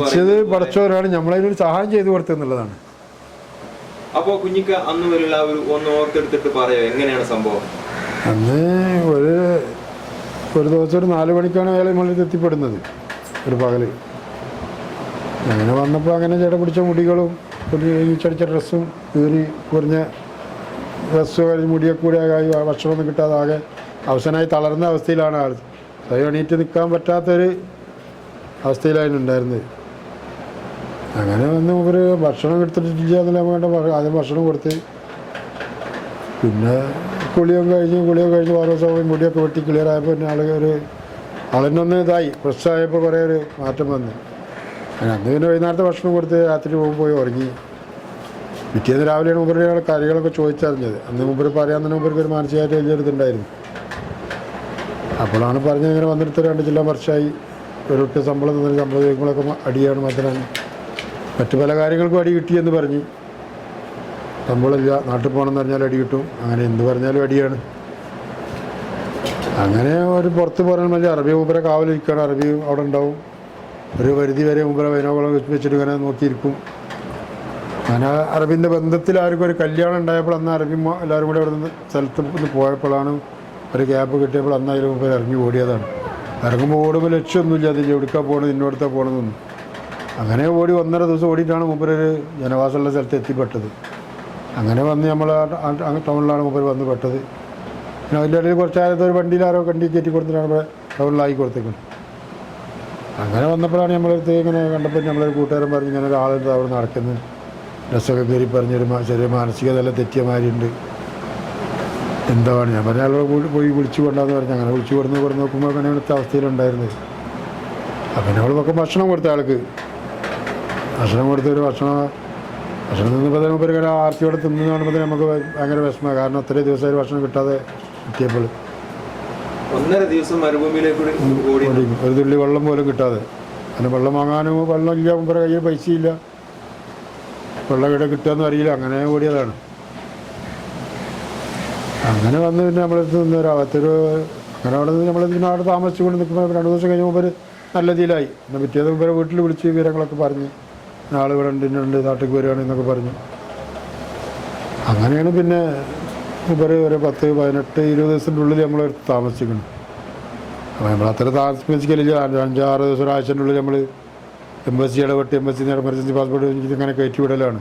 രക്ഷിച്ചത് പടച്ചവരാണ് നമ്മളതിനൊരു സഹായം ചെയ്തു കൊടുത്തെന്നുള്ളതാണ്. അപ്പോ കുഞ്ഞിക്ക് അന്ന് വരെയുള്ള ഒരു ഒന്ന് ഓർത്തെടുത്തിട്ട് പറയോ എങ്ങനെയാണ് സംഭവം? അന്ന് ഒരു ഒരു ദിവസം ഒരു നാല് മണിക്കാണ് അയാൾ നമ്മളിൽ എത്തിപ്പെടുന്നത് ഒരു പകൽ. അങ്ങനെ വന്നപ്പോൾ അങ്ങനെ ചേട്ട പിടിച്ച മുടികളും ഒരു ഈച്ചടിച്ച ഡ്രസ്സും ഇതിന് കുറഞ്ഞ ഡ്രസ്സും കഴിഞ്ഞ് മുടിയൊക്കെ കൂടി ആയി ഭക്ഷണമൊന്നും കിട്ടാതെ ആകെ അവസാനമായി തളർന്ന അവസ്ഥയിലാണ് ആൾ അത് എണീറ്റ് നിൽക്കാൻ പറ്റാത്തൊരു അവസ്ഥയിലായിരുന്നു ഉണ്ടായിരുന്നത്. അങ്ങനെ വന്ന് ഒരു ഭക്ഷണം എടുത്തിട്ടില്ല എന്നല്ല വേണ്ട ആദ്യം ഭക്ഷണം കൊടുത്ത്. പിന്നെ കുളിയൊക്കെ കഴിഞ്ഞ് കുളിയൊക്കെ കഴിഞ്ഞ് ഓരോ സമയം മുടിയൊക്കെ വെട്ടി ക്ലിയർ ആയപ്പോൾ പിന്നെ ആൾ ഒരു ആളിനൊന്ന് ഇതായി ഫ്രഷായപ്പോൾ കുറേ ഒരു മാറ്റം വന്നു. അങ്ങനെ അന്ന് പിന്നെ വൈകുന്നേരത്തെ ഭക്ഷണം കൊടുത്ത് രാത്രി പോയി ഉറങ്ങി. പിറ്റേന്ന് രാവിലെയാണ് മുമ്പ് കാര്യങ്ങളൊക്കെ ചോദിച്ചറിഞ്ഞത്. അന്ന് മുമ്പ് പറയാൻ മുമ്പ് ഒരു മാനസികമായിട്ട് എഴുതിയെടുത്തിണ്ടായിരുന്നു അപ്പോഴാണ് പറഞ്ഞത് ഇങ്ങനെ വന്നിട്ട് രണ്ട് ജില്ലാ വർഷമായി ഒരു ഒറ്റ ശമ്പളം തന്നെ ശമ്പളം ചോദിക്കുമ്പോഴൊക്കെ അടിയാണ് മാത്രമാണ് മറ്റു പല കാര്യങ്ങൾക്കും അടി കിട്ടിയെന്ന് പറഞ്ഞ്. ശമ്പളമില്ല നാട്ടിൽ പോകണമെന്ന് പറഞ്ഞാൽ അടി കിട്ടും. അങ്ങനെ എന്ത് പറഞ്ഞാലും അടിയാണ്. അങ്ങനെ ഒരു പുറത്ത് പോകാൻ മതി അറബി മൂപ്പരെ കാവലിരിക്കുകയാണ്. അറബി അവിടെ ഉണ്ടാവും. ഒരു പരിധി വരെ മൂപ്പരെ വൈനോകുളം വെച്ചിട്ട് ഇങ്ങനെ നോക്കിയിരിക്കും. അങ്ങനെ അറബിന്റെ ബന്ധത്തിൽ ആർക്കും ഒരു കല്യാണം ഉണ്ടായപ്പോൾ അന്ന് അറബി എല്ലാവരും കൂടെ അവിടെ നിന്ന് സ്ഥലത്ത് നിന്ന് പോയപ്പോഴാണ് ഒരു ഗ്യാപ്പ് കിട്ടിയപ്പോൾ അന്ന് അതിൽ മുമ്പ് ഇറങ്ങി ഓടിയതാണ്. ഇറങ്ങുമ്പോൾ ഓടുമ്പോൾ ലക്ഷ്യമൊന്നുമില്ല. അതിൽ എവിടേക്കാണ് പോകണത് ഇന്നോടത്താണ് പോകണമെന്നൊന്നും അങ്ങനെ ഓടി ഒന്നര ദിവസം ഓടിയിട്ടാണ് മൂപ്പര് ജനവാസമുള്ള സ്ഥലത്ത് എത്തിപ്പെട്ടത്. അങ്ങനെ വന്ന് നമ്മൾ ടൗണിലാണ് മൂപ്പര് വന്ന് പെട്ടത്. പിന്നെ അതിന്റെ ഇടയിൽ കുറച്ച് കാലത്ത് ഒരു വണ്ടിയിൽ ആരോ വണ്ടി കയറ്റി കൊടുത്തിട്ടാണ് ഇവിടെ ടൗണിലായി കൊടുത്തേക്കുന്നത് അങ്ങനെ വന്നപ്പോഴാണ് നമ്മളടുത്ത് ഇങ്ങനെ കണ്ടപ്പോൾ നമ്മളൊരു കൂട്ടുകാരൻ പറഞ്ഞ് ഇങ്ങനെ ഒരാളുണ്ട് അവിടെ നടക്കുന്നത്. ഡ്രസ്സൊക്കെ കയറി പറഞ്ഞൊരു ചെറിയ മാനസിക എല്ലാം തെറ്റിയ എന്താണ്? ഞാൻ പറഞ്ഞ ആളോട് പോയി- വിളിച്ചു കൊണ്ടാന്ന് പറഞ്ഞു. അങ്ങനെ വിളിച്ചു കൊടുന്ന് കൊടുന്ന് നോക്കുമ്പോൾ അങ്ങനെ ഇവിടുത്തെ അവസ്ഥയിലുണ്ടായിരുന്നത്. അപ്പം നോക്കും ഭക്ഷണം കൊടുത്ത ആൾക്ക്. ഭക്ഷണം കൊടുത്തൊരു ഭക്ഷണം ഭക്ഷണം തിന്നപ്പോൾ തന്നെ മുമ്പ് ഇങ്ങനെ ആർത്തിയോടെ തിന്നു കാണുമ്പോൾ നമുക്ക് ഭയങ്കര വിഷമമാണ്. കാരണം അത്രയും ദിവസമായി ഭക്ഷണം കിട്ടാതെ കിട്ടിയപ്പോൾ. ഒന്നര ദിവസം മരുഭൂമിയിലേക്ക്. ഒരു തുള്ളി വെള്ളം പോലും കിട്ടാതെ. അങ്ങനെ വെള്ളം വാങ്ങാനും വെള്ളം ഇല്ല മുമ്പ് കയ്യിൽ പൈസയില്ല വെള്ളം ഇവിടെ കിട്ടുമെന്ന് അറിയില്ല. അങ്ങനെ ഓടിയതാണ്. അങ്ങനെ വന്ന് പിന്നെ നമ്മളടുത്ത് നിന്ന് ഒരു അവത്തൊരു അങ്ങനെ അവിടെ നിന്ന് നമ്മൾ പിന്നെ അവിടെ താമസിച്ചുകൊണ്ട് നിൽക്കുമ്പോൾ രണ്ട് ദിവസം കഴിഞ്ഞ് മുമ്പ് നല്ല രീതിയിലായി പിന്നെ പിറ്റേ മുമ്പ് വീട്ടിൽ വിളിച്ച് വിവരങ്ങളൊക്കെ പറഞ്ഞ്. ആൾ ഇവിടെ ഉണ്ട് ഇന്നുണ്ട് വരികയാണ് എന്നൊക്കെ പറഞ്ഞു. അങ്ങനെയാണ് പിന്നെ ഇവരെ ഒരു പത്ത് പതിനെട്ട് ഇരുപത് ദിവസത്തിന്റെ ഉള്ളിൽ നമ്മൾ താമസിക്കണം അപ്പോൾ നമ്മൾ അത്ര താമസിക്കലില്ല അഞ്ച് അഞ്ചാറ് ദിവസം ഒരാഴ്ചന്റെ ഉള്ളിൽ നമ്മൾ എംബസി ഇടപെട്ട് എംബസി എമർജൻസി പാസ്പോർട്ട് ഇങ്ങനെ കയറ്റി വിടലാണ്.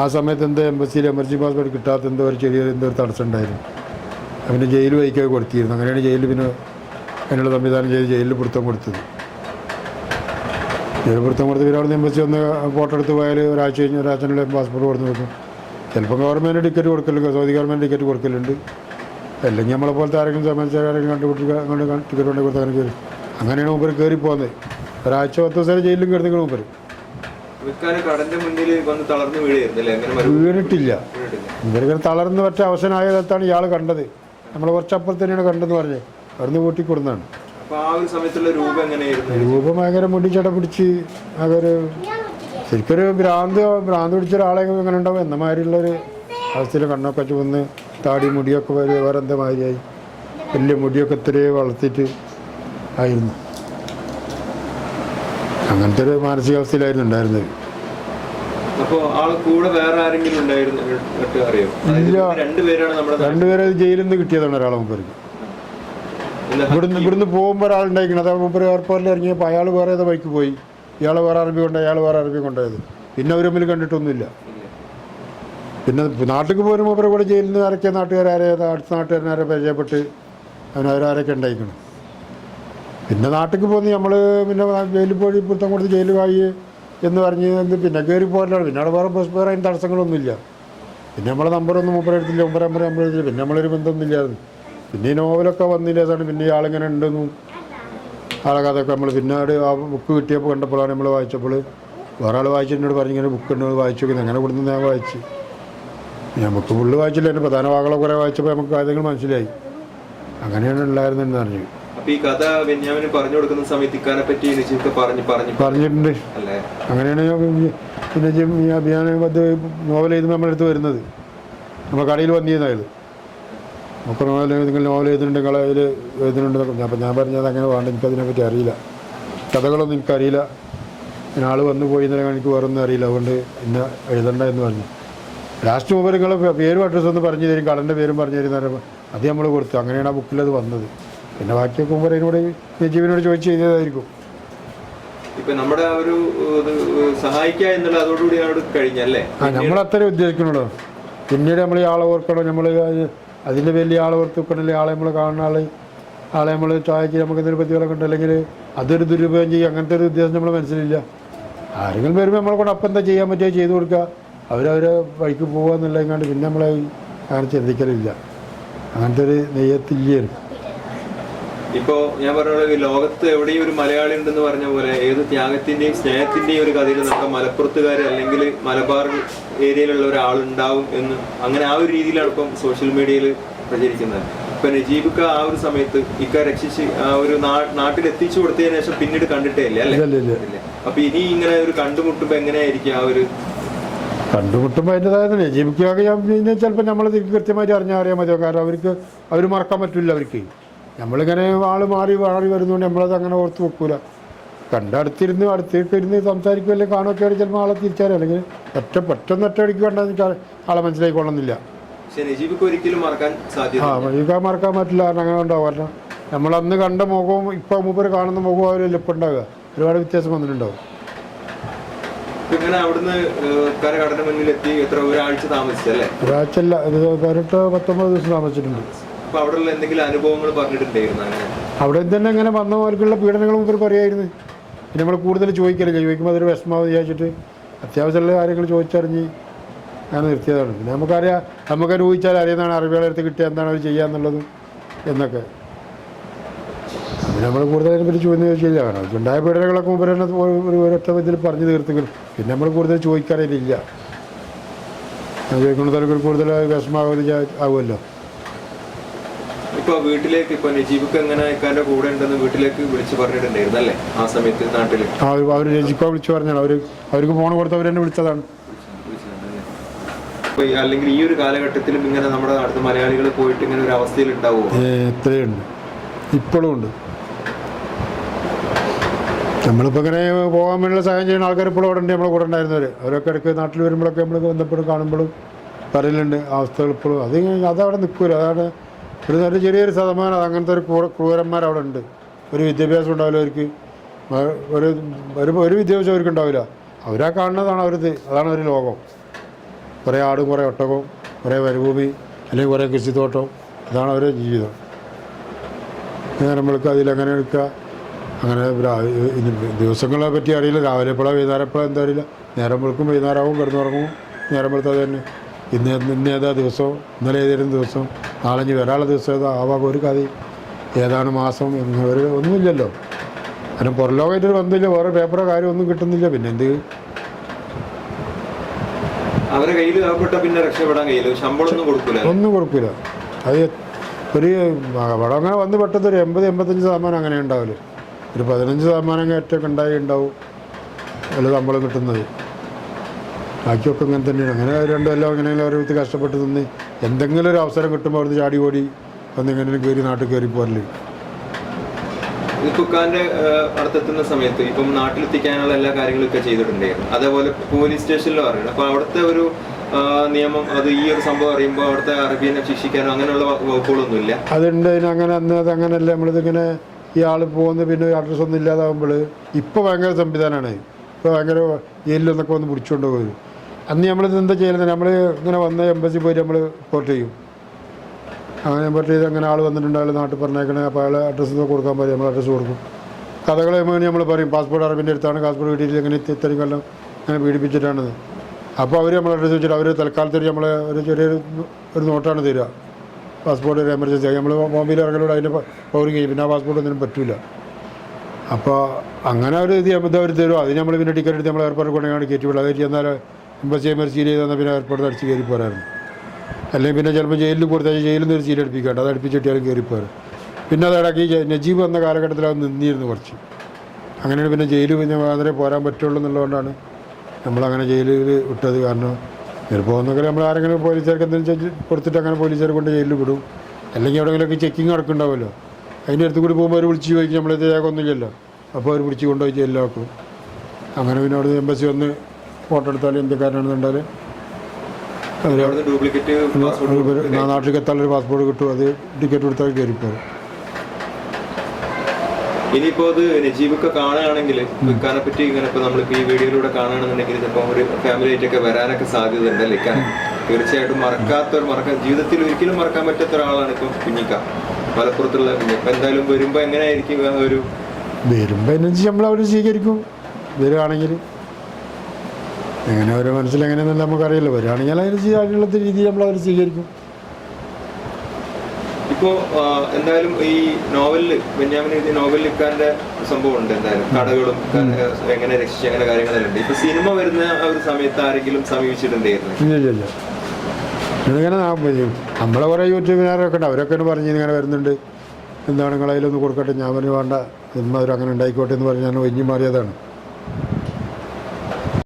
ആ സമയത്ത് എന്താ എംബസിയിൽ എമർജൻസി പാസ്പോർട്ട് കിട്ടാത്ത എന്തോ ഒരു ചെറിയ എന്തോ ഒരു തടസ്സം ഉണ്ടായിരുന്നു. പിന്നെ ജയിൽ വഹിക്കൊക്കെ കൊടുത്തിരുന്നു. അങ്ങനെയാണ് ജയിലിൽ പിന്നെ അതിനുള്ള സംവിധാനം ചെയ്ത് ജയിലിൽ പിടുത്തം കൊടുത്തത്. ജയിൽ പിടുത്തം കൊടുത്ത് അവിടെ എംബസി ഒന്ന് ഫോട്ടോ എടുത്ത് പോയാൽ ഒരാഴ്ച കഴിഞ്ഞ് ഒരാഴ്ചനുള്ള പാസ്പോർട്ട് കൊടുത്ത് നോക്കും. ചിലപ്പോൾ ഗവൺമെന്റ് ടിക്കറ്റ് കൊടുക്കലുണ്ട് സൗദി ഗവൺമെന്റ് ടിക്കറ്റ് കൊടുക്കലുണ്ട്. അല്ലെങ്കിൽ നമ്മളെ പോലത്തെ ആരെങ്കിലും സംബന്ധിച്ച് ആരെങ്കിലും കണ്ടുപിടിക്കുക അങ്ങോട്ട് ടിക്കറ്റ് കൊണ്ട് കൊടുത്ത് അങ്ങനെ കയറി അങ്ങനെയാണ് മൂപ്പർ കയറി പോകുന്നത് ഒരാഴ്ച പത്ത് ദിവസം ജയിലിലും കിടന്നിങ്ങനെ മൂപ്പർ അങ്ങനെ മരുഭൂമി വീണിട്ടില്ല. വീണിട്ടില്ല. ഇവരിങ്ങനെ തളർന്ന് പറ്റ അവസരമായ സ്ഥലത്താണ് ഇയാൾ കണ്ടത്. നമ്മൾ കുറച്ചപ്പുറത്ത് തന്നെയാണ് കണ്ടെന്ന് പറഞ്ഞത് അവിടുന്ന് കൂട്ടിക്കൊടുന്നതാണ് രൂപം ഭയങ്കര മുടിച്ചട പിടിച്ച് അതൊരു ശരിക്കൊരു ഭ്രാന്ത് ഭ്രാന്ത് പിടിച്ച ഒരാളെ അങ്ങനെ ഉണ്ടാവും. എന്ന മാതിരിയുള്ളൊരു അവസ്ഥയിൽ കണ്ണൊക്കെ ചുവന്ന് താടി മുടിയൊക്കെ വരെ വേറെ എന്താ മാതിരിയായി. വലിയ മുടിയൊക്കെ ഇത്രയും വളർത്തിയിട്ട് ആയിരുന്നു. അങ്ങനത്തെ ഒരു മാനസികാവസ്ഥയിലായിരുന്നു ഉണ്ടായിരുന്നത്. ഇല്ല. രണ്ടുപേരെ ജയിലിൽ നിന്ന് കിട്ടിയതാണ് ഒരാളെ എന്താ ഇവിടുന്ന് ഇവിടുന്ന് പോകുമ്പോൾ ഒരാളുണ്ടായിരിക്കണം. അതാ മുമ്പ് എയർപോർട്ടിൽ ഇറങ്ങിയപ്പോൾ അയാൾ വേറെ ഏതോ ബൈക്ക് പോയി. ഇയാൾ വേറെ അറബി കൊണ്ടുപോയി അയാൾ വേറെ അറബി കൊണ്ടുപോയത്. പിന്നെ അവർ തമ്മിൽ കണ്ടിട്ടൊന്നുമില്ല. പിന്നെ നാട്ടിൽ പോലും മൂപ്പരെ കൂടെ ജയിലിൽ നിന്ന് ആരൊക്കെ നാട്ടുകാരെ അടുത്ത നാട്ടുകാരനാരെ പരിചയപ്പെട്ട് അവനവരാരൊക്കെ ഉണ്ടായിരിക്കണം. പിന്നെ നാട്ടിൽ പോകുന്ന നമ്മൾ പിന്നെ ജയിലിൽ പോയി പുത്തം കൊടുത്ത് ജയിലിൽ വായി എന്ന് പറഞ്ഞ് പിന്നെ കയറി പോരലാണ്. പിന്നെ അവിടെ വേറെ ബസ് വേറെ അതിന് തടസ്സങ്ങളൊന്നുമില്ല. പിന്നെ നമ്മളെ നമ്പറൊന്നും മൂപ്പരെ എടുത്തില്ല മൂപ്പര നമ്പർ എടുത്തില്ല പിന്നെ നമ്മളൊരു ബന്ധമൊന്നുമില്ലായിരുന്നു. പിന്നെ ഈ നോവലൊക്കെ വന്നില്ല? ഏതാണ് പിന്നെ ഇയാളിങ്ങനെ ആളിങ്ങനെ ഉണ്ടെന്നും. ആളെ കഥയൊക്കെ നമ്മൾ പിന്നെ അവിടെ ആ ബുക്ക് കിട്ടിയപ്പോൾ കണ്ടപ്പോഴാണ് നമ്മൾ വായിച്ചപ്പോൾ വേറെ ആൾ വായിച്ചിട്ട് പറഞ്ഞു ഇങ്ങനെ ബുക്ക് ഉണ്ട് വായിച്ചു നോക്കി. അങ്ങനെ കൊടുത്ത് ഞാൻ വായിച്ചു. ഞാൻ ബുക്ക് ഫുള്ള് വായിച്ചില്ല. എന്റെ പ്രധാന ഭാഗങ്ങളെ കുറേ വായിച്ചപ്പോൾ നമുക്ക് കാര്യങ്ങൾ മനസ്സിലായി. അങ്ങനെയാണ് ഉണ്ടായിരുന്നെന്ന് പറഞ്ഞു. അപ്പൊ ഈ കഥ ബെന്യാമിന് പറഞ്ഞു കൊടുക്കുന്ന സമയത്ത് ഇക്കാനെ പറ്റി നിശ്ചയൊക്കെ പറഞ്ഞു പറഞ്ഞു പറഞ്ഞിട്ടുണ്ട്. അങ്ങനെയാണ് ഈ അഭിയാന നോവൽ എഴുതുമ്പോൾ നമ്മളെടുത്ത് വരുന്നത്. നമ്മൾ കടയിൽ വന്നിരുന്നത് നമുക്ക് ഏതെങ്കിലും നിങ്ങൾ നോവൽ എഴുതുന്നുണ്ട് നിങ്ങൾ അതിൽ എഴുതുന്നുണ്ട് എന്നൊക്കെ. അപ്പം ഞാൻ പറഞ്ഞത് അങ്ങനെ വേണ്ട എനിക്കതിനെപ്പറ്റി അറിയില്ല. കഥകളൊന്നും എനിക്കറിയില്ല. ആൾ വന്നു പോയി എന്നല്ല എനിക്ക് വേറൊന്നും അറിയില്ല. അതുകൊണ്ട് ഇന്ന എഴുതണ്ട എന്ന് പറഞ്ഞു. ലാസ്റ്റ് മുമ്പ് നിങ്ങൾ പേരും അഡ്രസ്സ് ഒന്ന് പറഞ്ഞു തരും കടന്റെ പേരും പറഞ്ഞു തരും പറയുമ്പോൾ അത് നമ്മൾ കൊടുത്തു. അങ്ങനെയാണ് ആ ബുക്കിൽ അത് വന്നത്. പിന്നെ ബാക്കിയൊക്കെ മുമ്പ് അതിനോട് നജീബിനോട് ചോദിച്ച് ചെയ്തതായിരിക്കും ഇപ്പൊ നമ്മുടെ ഒരു സഹായിക്കുക എന്നുള്ള അതോടുകൂടി കഴിഞ്ഞല്ലേ? ആ നമ്മൾ അത്രയും ഉദ്ദേശിക്കണല്ലോ പിന്നീട് നമ്മൾ ഈ ആളെ ഓർക്കണോ നമ്മൾ അതിന്റെ വലിയ ആളെ ഓർത്ത് വെക്കണല്ലേ ആളെ നമ്മൾ കാണുന്ന ആളെ. ആളെ നമ്മൾ ചായക്ക് നമുക്ക് എന്തെങ്കിലും പറ്റികളൊക്കെ ഉണ്ട്? അല്ലെങ്കിൽ അതൊരു ദുരുപയോഗം ചെയ്യും അങ്ങനത്തെ ഒരു ഉദ്ദേശം നമ്മൾ മനസ്സിലില്ല. ആരെങ്കിലും വരുമ്പോൾ നമ്മളെ കൊണ്ട് അപ്പം എന്താ ചെയ്യാൻ പറ്റുക? ചെയ്തു കൊടുക്കുക. അവരവരെ വഴിക്ക് പോകുക എന്നുള്ളതെങ്ങാണ്ട് പിന്നെ നമ്മളെ അങ്ങനെ ചിന്തിക്കലില്ല. അങ്ങനത്തെ ഒരു നെയ്യത്തില്ലാണ് ഇപ്പോ ഞാൻ പറഞ്ഞ ലോകത്ത് എവിടെയും ഒരു മലയാളി ഉണ്ടെന്ന് പറഞ്ഞ പോലെ ഏത് ത്യാഗത്തിന്റെയും സ്നേഹത്തിന്റെയും ഒരു കഥയിൽ നമ്മുടെ മലപ്പുറത്തുകാർ അല്ലെങ്കിൽ മലബാർ ഏരിയയിലുള്ള ഒരാളുണ്ടാവും എന്ന് അങ്ങനെ ആ ഒരു രീതിയിലാണ് ഇപ്പം സോഷ്യൽ മീഡിയയിൽ പ്രചരിക്കുന്നത്. ഇപ്പൊ നജീബിക്ക ആ ഒരു സമയത്ത് ഇക്ക രക്ഷിച്ച് ആ ഒരു നാട്ടിൽ എത്തിച്ചു കൊടുത്തതിന് ശേഷം പിന്നീട് കണ്ടിട്ടേ ഇല്ല അല്ലേ. അപ്പൊ ഇനി ഇങ്ങനെ ഒരു കണ്ടുമുട്ടുമ്പോ എങ്ങനെയായിരിക്കും ആ ഒരു കണ്ടുമുട്ടുമ്പോൾ അതിന്റെതായത് നജീബിക്കൊക്കെ ചിലപ്പോൾ നമ്മൾ കൃത്യമായിട്ട് അറിഞ്ഞാൽ അറിയാൻ മതിയോ? കാരണം അവർക്ക് അവർ മറക്കാൻ പറ്റില്ല അവർക്ക്. നമ്മളിങ്ങനെ ആൾ മാറി മാറി വരുന്നതുകൊണ്ട് നമ്മളത് അങ്ങനെ ഓർത്ത് വെക്കൂല. കണ്ടടുത്തിരുന്ന് അടുത്തേക്ക് ഇരുന്ന് സംസാരിക്കുക അല്ലെങ്കിൽ കാണുകയൊക്കെ ആണെങ്കിൽ ചിലപ്പോൾ ആളെ തിരിച്ചറിയാം. അല്ലെങ്കിൽ ഒറ്റ പെട്ടെന്ന് ഒറ്റ അടിക്ക് കണ്ടാൽ എനിക്ക് ആളെ മനസ്സിലായിക്കൊള്ളുന്നില്ല നജീബിക്ക് ഒരിക്കലും മറക്കാൻ സാധ്യത ആ വഴിക്കാൻ മറക്കാൻ പറ്റില്ല കാരണം അങ്ങനെ ഉണ്ടാവും. കാരണം നമ്മളന്ന് കണ്ട മുഖവും ഇപ്പൊ മൂപ്പര് കാണുന്ന മുഖവും അവരല്ല ഇപ്പം ഉണ്ടാവുക. ഒരുപാട് വ്യത്യാസം വന്നിട്ടുണ്ടാവും. ഇങ്ങനെ അവിടുന്ന് കരകടന എത്ര ഒരാഴ്ച താമസിച്ചല്ലേ? ഒരാഴ്ച അല്ല പതിനെട്ട് പത്തൊമ്പത് ദിവസം താമസിച്ചിട്ടുണ്ട്. എന്തെങ്കിലും അനുഭവങ്ങൾ അങ്ങനെ? അവിടെ തന്നെ അങ്ങനെ വന്ന പോലുള്ള പീഡനങ്ങൾ മുമ്പ് പറയായിരുന്നു. പിന്നെ നമ്മൾ കൂടുതൽ ചോദിക്കലില്ല ചോദിക്കുമ്പോൾ അതൊരു വിഷമാവ് വിചാരിച്ചിട്ട് അത്യാവശ്യമുള്ള കാര്യങ്ങൾ ചോദിച്ചറിഞ്ഞ് ഞാൻ നിർത്തിയതാണ്. പിന്നെ നമുക്കറിയാം നമുക്ക് ഊഹിച്ചാൽ അറിയുന്നതാണ് അറിവുകളെ അടുത്ത് കിട്ടിയ എന്താണ് അവർ ചെയ്യാന്നുള്ളതും എന്നൊക്കെ. നമ്മൾ കൂടുതൽ അതിനെപ്പറ്റി ചോദ്യം ചോദിച്ചില്ല കാരണം ഉണ്ടായ പീഡനങ്ങളൊക്കെ തന്നെ ഒരു- ഒരു ഒരൊറ്റ ഇതിൽ പറഞ്ഞു തീർത്തെങ്കിലും പിന്നെ നമ്മൾ കൂടുതൽ ചോദിക്കാറില്ല. ഞാൻ ചോദിക്കുന്നതിൽ കൂടുതൽ വിഷമാവുക ആവുമല്ലോ. ഇപ്പൊ വീട്ടിലേക്ക് ഇപ്പൊ നജീബിക്ക് എങ്ങനെ ഇക്കാന്റെ കൂടെ ഉണ്ടെന്ന് വീട്ടിലേക്ക് വിളിച്ചു പറഞ്ഞിട്ടുണ്ടായിരുന്നു അല്ലേ? ആ സമയത്ത് നാട്ടിൽ. അവർ രജിക്കോ വിളിച്ച് പറഞ്ഞാണ് അവർ അവർക്ക് ഫോൺ കൊടുത്ത് അവർ തന്നെ വിളിച്ചതാണ്. അല്ലെങ്കിൽ ഈ ഒരു കാലഘട്ടത്തിലും ഇങ്ങനെ നമ്മുടെ നാട്ടിൽ മലയാളികൾ പോയിട്ട് ഇങ്ങനെ ഒരു അവസ്ഥയിൽ ഉണ്ടാവുമോ ഉണ്ട് എത്രയുണ്ട് ഇപ്പോഴും ഉണ്ട്. നമ്മളിപ്പോൾ ഇങ്ങനെ പോകാൻ വേണ്ടിയുള്ള സഹായം ചെയ്യുന്ന ആൾക്കാർ ഇപ്പോഴും അവിടെ ഉണ്ട് നമ്മളെ കൂടെ ഉണ്ടായിരുന്നവർ അവരൊക്കെ ഇടയ്ക്ക് നാട്ടിൽ വരുമ്പോഴൊക്കെ നമ്മൾ ബന്ധപ്പെട്ട് കാണുമ്പോഴും പറയലുണ്ട്. അവസ്ഥകൾ ഇപ്പോഴും അത് അതവിടെ നിൽക്കൂല. അതാണ് ഒരു നല്ല ചെറിയൊരു ശതമാനം അങ്ങനത്തെ ഒരു ക്രൂ ക്രൂരന്മാർ അവിടെ ഉണ്ട് ഒരു വിദ്യാഭ്യാസം ഉണ്ടാവില്ല അവർക്ക് ഒരു ഒരു വിദ്യാഭ്യാസം അവർക്ക് ഉണ്ടാവില്ല. അവരാ കാണുന്നതാണ് അവരത്. അതാണ് ഒരു ലോകം. കുറേ ആടും കുറേ ഒട്ടകവും കുറേ വരഭൂമി അല്ലെങ്കിൽ കുറേ കൃഷിത്തോട്ടം. അതാണ് അവരുടെ ജീവിതം. നമ്മൾക്ക് അതിലങ്ങനെ എടുക്കുക അങ്ങനെ ദിവസങ്ങളെ പറ്റി അറിയില്ല. രാവിലെ എപ്പോഴാണ് വൈകുന്നേരം എപ്പോഴാണ് എന്താ അറിയില്ല. നേരം വെളുക്കും വൈകുന്നേരമാവും കിടന്നുറങ്ങും. നേരം വെളുത്താൽ തന്നെ ഇന്ന് ഇന്ന് ഏതാ ദിവസം? ഇന്നലെ ഏതായിരുന്നു ദിവസം? നാളെ ഒരാളെ വരാനുള്ള ദിവസം ഏതാ? ആവാം. ഒരു കഥ. ഏതാണ് മാസം എന്ന് ഒരു ഒന്നുമില്ലല്ലോ. കാരണം പുറലോകമായിട്ടൊരു ബന്ധമില്ല. വേറെ പേപ്പറോ കാര്യം ഒന്നും കിട്ടുന്നില്ല. പിന്നെ എന്ത്? അവരെ കയ്യിൽ പിന്നെ രക്ഷപ്പെടാൻ കഴിയില്ല. ശമ്പളം ഒന്നും ഒന്നും കൊടുക്കില്ല അത് ഒരു അവിടെ അങ്ങനെ വന്ന് പെട്ടത് ഒരു എൺപത് എൺപത്തഞ്ച് ശതമാനം അങ്ങനെ ഉണ്ടാവില്ല ഒരു പതിനഞ്ച് ശതമാനം ഏറ്റവും ഉണ്ടായി ഉണ്ടാവും. അല്ല ശമ്പളം കിട്ടുന്നത്. ബാക്കിയൊക്കെ ഇങ്ങനെ തന്നെയാണ്. അങ്ങനെ രണ്ടും എല്ലാം ഇങ്ങനെ ഓരോരുത്തർ കഷ്ടപ്പെട്ട് നിന്ന് എന്തെങ്കിലും ഒരു അവസരം കിട്ടുമ്പോൾ അവിടുന്ന് ചാടി ഓടി വന്ന് ഇങ്ങനെ കയറി നാട്ടിൽ കയറി പോരൽ. തുക്കാന്റെ അടുത്തെത്തുന്ന സമയത്ത് ഇപ്പം നാട്ടിലെത്തിക്കാനുള്ള എല്ലാ കാര്യങ്ങളൊക്കെ ചെയ്തിട്ടുണ്ടായിരുന്നു. അതേപോലെ പോലീസ് സ്റ്റേഷനിലും അറിയണം. അപ്പൊ അവിടുത്തെ ഒരു നിയമം അത് ഈ ഒരു സംഭവം അറിയുമ്പോൾ അവിടുത്തെ അറബീനെ ശിക്ഷിക്കാനോ അങ്ങനെയുള്ള വകുപ്പുകളൊന്നുമില്ല അതുണ്ട്. അങ്ങനെ അന്ന് അത് അങ്ങനെയല്ല. നമ്മളിതിങ്ങനെ ഈ ആൾ പോകുന്ന പിന്നെ അഡ്രസ്സ് ഒന്നും ഇല്ലാതാവുമ്പോൾ ഇപ്പോൾ ഭയങ്കര സംവിധാനമാണ് ഇപ്പോൾ ഭയങ്കര ജയിലിലൊന്നൊക്കെ വന്ന് പിടിച്ചുകൊണ്ട് പോകും അന്ന് നമ്മളിത് എന്താ ചെയ്യുന്നത് നമ്മൾ ഇങ്ങനെ വന്ന എംബസി പോയിട്ട് നമ്മൾ റിപ്പോർട്ട് ചെയ്യും. അങ്ങനെ റിപ്പോർട്ട് ചെയ്ത് അങ്ങനെ ആൾ വന്നിട്ടുണ്ട് അയാൾ നാട്ടിൽ പറഞ്ഞേക്കണേ അപ്പോൾ അയാൾ അഡ്രസ്സ് കൊടുക്കാൻ പറയും നമ്മൾ അഡ്രസ്സ് കൊടുക്കും. കഥകൾ നമ്മൾ പറയും പാസ്പോർട്ട് അറബിന്റെ അടുത്താണ് പാസ്പോർട്ട് കിട്ടിയിട്ട് ഇങ്ങനെ ഇത്ര- ഇത്രയും കൊല്ലം അങ്ങനെ പീഡിപ്പിച്ചിട്ടാണത്. അപ്പോൾ അവർ നമ്മൾ അഡ്രസ്സ് വെച്ചിട്ട് അവർ തൽക്കാലത്തേക്ക് നമ്മൾ ഒരു ചെറിയൊരു ഒരു നോട്ടാണ് തരിക. പാസ്പോർട്ട് ഒരു എമർജൻസി ആയി. നമ്മൾ ബോംബെയിൽ ഇറങ്ങലോട് അതിന്റെ പൗരി കഴിയും. പിന്നെ ആ പാസ്പോർട്ട് ഒന്നിനും പറ്റില്ല അപ്പോൾ അങ്ങനെ ഒരു ഇത് ചെയ്യുമ്പോൾ അവർ തരും അതിന് നമ്മൾ പിന്നെ ടിക്കറ്റ് എടുത്ത് നമ്മൾ എയർപോർട്ടിൽ കൊണ്ടുപോയി കയറ്റി വിടും അത് ചെന്നാൽ എംബസി ചെയ്യുമ്പോൾ സീൽ ചെയ്ത് പിന്നെ ഏർപ്പാട് അടിച്ച് കയറി പോരായിരുന്നു. അല്ലെങ്കിൽ പിന്നെ ചിലപ്പോൾ ജയിലിൽ കൊടുത്താൽ ജയിലിൽ നിന്ന് ഒരു സീൽ അടുപ്പിക്കാണ്ട് അത് അടുപ്പിച്ചിട്ടാലും കയറി പോരും. പിന്നെ അത് നജീബ് എന്ന കാലഘട്ടത്തിൽ അത് നിന്നിരുന്നു കുറച്ച്. അങ്ങനെയാണ് പിന്നെ ജയിലിൽ പിന്നെ മാത്രമേ പോരാൻ പറ്റുള്ളൂ എന്നുള്ളതുകൊണ്ടാണ് നമ്മളങ്ങനെ ജയിലിൽ വിട്ടത് കാരണം ഇങ്ങനെ പോകുന്നൊക്കെ നമ്മൾ ആരെങ്കിലും പോലീസുകാർക്ക് എന്തെങ്കിലും കൊടുത്തിട്ട് അങ്ങനെ പോലീസുകാരെ കൊണ്ട് ജയിലിൽ വിടും. അല്ലെങ്കിൽ എവിടെയെങ്കിലുമൊക്കെ ചെക്കിങ് നടക്കുന്നുണ്ടാവുമല്ലോ. അതിന്റെ അടുത്ത് കൂടി പോകുമ്പോൾ അവർ വിളിച്ച് ചോദിക്കും നമ്മളിത് രേഖ ഒന്നുമില്ലല്ലോ. അപ്പോൾ അവർ പിടിച്ച് കൊണ്ടുപോയി ജയിലിലാക്കും. അങ്ങനെ പിന്നെ അവിടെ എംബസി വന്ന് ഫോട്ടോ എടുത്താലും ഇന്ത്യക്കാരനാണെന്നുണ്ടെങ്കിൽ അവർ അവിടുന്ന് ഡ്യൂപ്ലിക്കേറ്റ് പാസ്പോർട്ട് നാട്ടിലേക്ക് കിട്ടും. അത് ടിക്കറ്റ് കൊടുത്താൽ കയറിപ്പോരും ഇനിയിപ്പോ അത് നജീബൊക്കെ കാണുകയാണെങ്കിൽ വിൽക്കാനെ പറ്റി ഇങ്ങനെ ഇപ്പൊ നമ്മളിപ്പോ ഈ വീഡിയോയിലൂടെ കാണുകയാണെന്നുണ്ടെങ്കിൽ ചിലപ്പോ ഒരു ഫാമിലി ആയിട്ടൊക്കെ വരാനൊക്കെ സാധ്യത ഉണ്ട് ലിക്കാൻ തീർച്ചയായിട്ടും മറക്കാത്ത ഒരു മറക്കാൻ ജീവിതത്തിൽ ഒരിക്കലും മറക്കാൻ പറ്റാത്ത ഒരാളാണ് ഇപ്പം കുഞ്ഞിക്ക. മലപ്പുറത്തുള്ള കുഞ്ഞിക്ക അപ്പൊ എന്തായാലും വരുമ്പോ എങ്ങനെയായിരിക്കും ഒരു അതിനനുസരിച്ച് നമ്മൾ അവർ സ്വീകരിക്കും. വരികയാണെങ്കിൽ എങ്ങനെ ഒരു മനസ്സിൽ എങ്ങനെയെന്നല്ല നമുക്കറിയില്ല. വരികയാണെങ്കിൽ അതിന് ചെയ്യാനുള്ള രീതി നമ്മൾ അവർ സ്വീകരിക്കും. ഇപ്പോ എന്തായാലും ഈ നോവലിൽ ബെന്യാമിൻ എഴുതിയ നോവലിൽ ഇക്കാന്റെ സംഭവം ഉണ്ട് എന്തായാലും കടകളും എങ്ങനെ രക്ഷിച്ച് അങ്ങനെ കാര്യങ്ങളെല്ലാം ഉണ്ട്. ഇപ്പൊ സിനിമ വരുന്ന ആ ഒരു സമയത്ത് ആരെങ്കിലും സമീപിച്ചിട്ടുണ്ടായിരുന്നു ഇതിങ്ങനെ നമ്മളെ കുറേ യൂട്യൂബുകാരൊക്കെ ഉണ്ട്. അവരൊക്കെ പറഞ്ഞ് ഇങ്ങനെ വരുന്നുണ്ട്. എന്താണ് നിങ്ങളതിലൊന്ന് കൊടുക്കട്ടെ? ഞാൻ പറഞ്ഞു വേണ്ട. സിനിമ അവർ അങ്ങനെ ഉണ്ടായിക്കോട്ടെ എന്ന് പറഞ്ഞ് ഞാൻ ഒഴിഞ്ഞു മാറിയതാണ്.